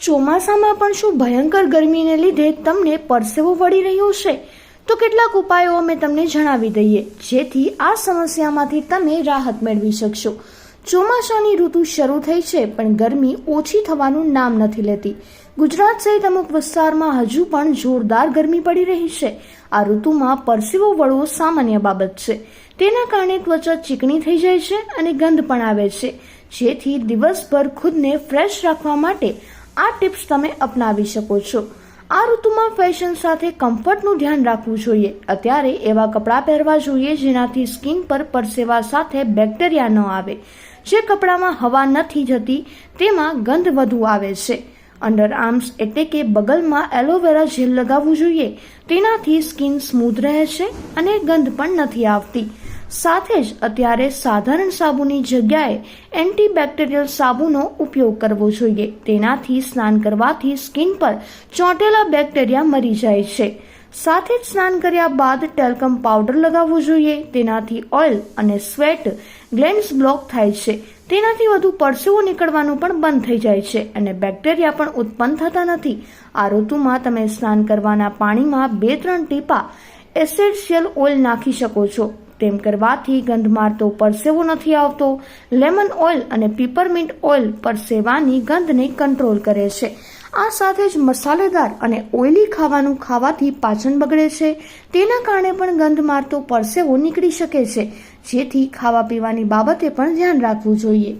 ચોમાસામાં પણ શું ભયંકર ગરમીને લીધે તમને પરસેવો વળી રહ્યો છે? તો કેટલાક ઉપાયો અમે તમને જણાવી દઈએ, જેથી આ સમસ્યામાંથી તમે રાહત મેળવી શકશો. ચોમાસાની ઋતુ શરૂ થઈ છે, પણ ગરમી ઓછી થવાનું નામ નથી લેતી. ગુજરાત સહિત અમુક વિસ્તારમાં હજુ પણ જોરદાર ગરમી પડી રહી છે. આ ઋતુમાં પરસેવો વળવો સામાન્ય બાબત છે. તેના કારણે ત્વચા ચીકણી થઈ જાય છે અને ગંધ પણ આવે છે, જેથી દિવસભર ખુદને ફ્રેશ રાખવા માટે આ ટિપ્સ તમે અપનાવી શકો છો. આ ઋતુમાં ફેશન સાથે કમ્ફર્ટનું ધ્યાન રાખવું જોઈએ. અત્યારે એવા કપડાં પહેરવા જોઈએ જેનાથી સ્કિન પર પરસેવા સાથે બેક્ટેરિયા ન આવે. જે કપડામાં હવા નથી જતી, તેમાં ગંધ વધુ આવે છે. અંડર આર્મ્સ એટલે કે બગલમાં એલોવેરા જેલ લગાવવું જોઈએ. તેનાથી સ્કિન સ્મૂથ રહે છે અને ગંધ પણ નથી આવતી. સાથે જ અત્યારે સાધારણ સાબુની જગ્યાએ એન્ટીબેક્ટેરિયલ સાબુનો ઉપયોગ કરવો જોઈએ. તેનાથી સ્નાન કરવાથી સ્કિન પર ચોંટેલા બેક્ટેરિયા મરી જાય છે. સાથે જ સ્નાન કર્યા બાદ ટેલ્કમ પાવડર લગાવવો જોઈએ. તેનાથી ઓઇલ અને સ્વેટ ગ્લેન્ડ્સ બ્લોક થાય છે. તેનાથી વધુ પરસેવો નીકળવાનું પણ બંધ થઈ જાય છે અને બેક્ટેરિયા પણ ઉત્પન્ન થતા નથી. આ ઋતુમાં તમે સ્નાન કરવાના પાણીમાં બે ત્રણ ટીપા એસેન્શિયલ ઓઇલ નાખી શકો છો. તેમ કરવાથી ગંધ મારતો પરસેવો નથી આવતો. લેમન ઓઇલ અને પીપરમિન્ટ ઓઇલ પરસેવાની ગંધને કંટ્રોલ કરે છે. આ સાથે જ મસાલેદાર અને ઓઇલી ખાવાનું ખાવાથી પાચન બગડે છે. તેના કારણે પણ ગંધ મારતો પરસેવો નીકળી શકે છે. જેથી ખાવા પીવાની બાબતે પણ ધ્યાન રાખવું જોઈએ.